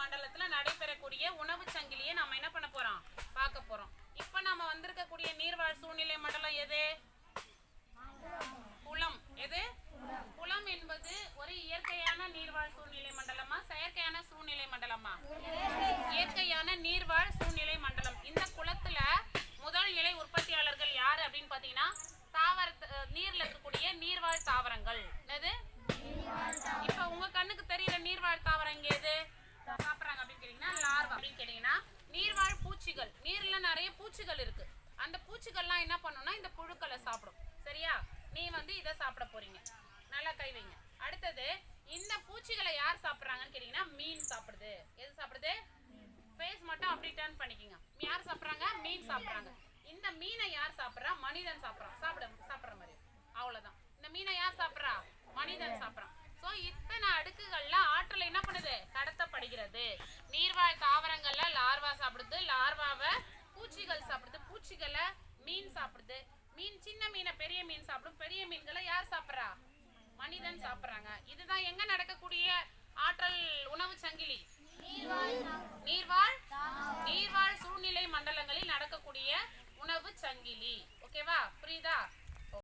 மண்டலத்துல நடைபெறக்கூடிய உணவு சங்கிலியை நாம என்ன பண்ண போறோம்? பார்க்க போறோம். இப்ப நாம வந்திருக்கக்கூடிய நீர்வாழ் சூழ்நிலை மண்டலம் எது? குளம். எது? குளம் என்பது ஒரு இயற்கையான நீர்வாழ் சூழ்நிலை மண்டலமா? செயற்கையான சூழ்நிலை மண்டலமா இயற்கையான நீர்வாழ் சூழ்நிலை மண்டலம் இந்த குளத்துல முதல் நிலை உற்பத்தியாளர்கள் யாரு அப்படின்னு பாத்தீங்கன்னா தாவர நீர்ல இருக்கக்கூடிய நீர்வாழ் தாவரங்கள் என்னது இப்ப உங்க கண்ணுக்கு தெரியுற நீர்வாழ் தாவரம் இங்க எது சாப்பிடுறாங்க அப்படின்னு கேட்டீங்கன்னா லார்வா அப்படின்னு கேட்டீங்கன்னா நீர்வாழ் பூச்சிகள் நீர்ல நிறைய பூச்சிகள் இருக்கு. அந்த பூச்சிகள்லாம் என்ன பண்ணும்னா இந்த புழுக்களை சாப்பிடும். சரியா? நீ வந்து இதை சாப்பிட போறீங்க. நல்லா கை வைங்க. அடுத்தது இந்த பூச்சிகளை யார் சாப்பிட்றாங்கன்னு கேட்டீங்கன்னா மீன் சாப்பிடுது. எது சாப்பிடுது? ஃபேஸ் மட்டும் அப்படி டர்ன் பண்ணிக்கோங்க. யார் சாப்பிடுறாங்க? மீன் சாப்பிடுறாங்க. இந்த மீனை யார் சாப்பிடுறா? மனிதன் சாப்பிடுறான். சாப்பிட சாப்பிடுற மாதிரி. அவ்வளவுதான். இந்த மீனை யார் சாப்பிடுறா? மனிதன் சாப்பிடுறான். சோ இத்தனை அடுக்குகள்ல ஆற்றல் என்ன பண்ணுது? கடத்தப்படுகிறது. நீர்வாழ் தாவரங்கள்ல லார்வா சாப்பிடுது. லார்வா பூச்சிகள் சாப்பிடுது. பூச்சிகளை மீன் சாப்பிடுது. மீன் சின்ன மீனை பெரிய மீன் சாப்பிடும். பெரிய மீன்களை யார் சாப்பிடுறா? மனிதன் சாப்பிடுறாங்க. இதுதான் எங்க நடக்கக்கூடிய ஆற்றல் உணவு சங்கிலி? நீர்வாழ். நீர்வாழ் சூழ்நிலை மண்டலங்களில் நடக்கக்கூடிய உணவு சங்கிலி. ஓகேவா? புரியுதா?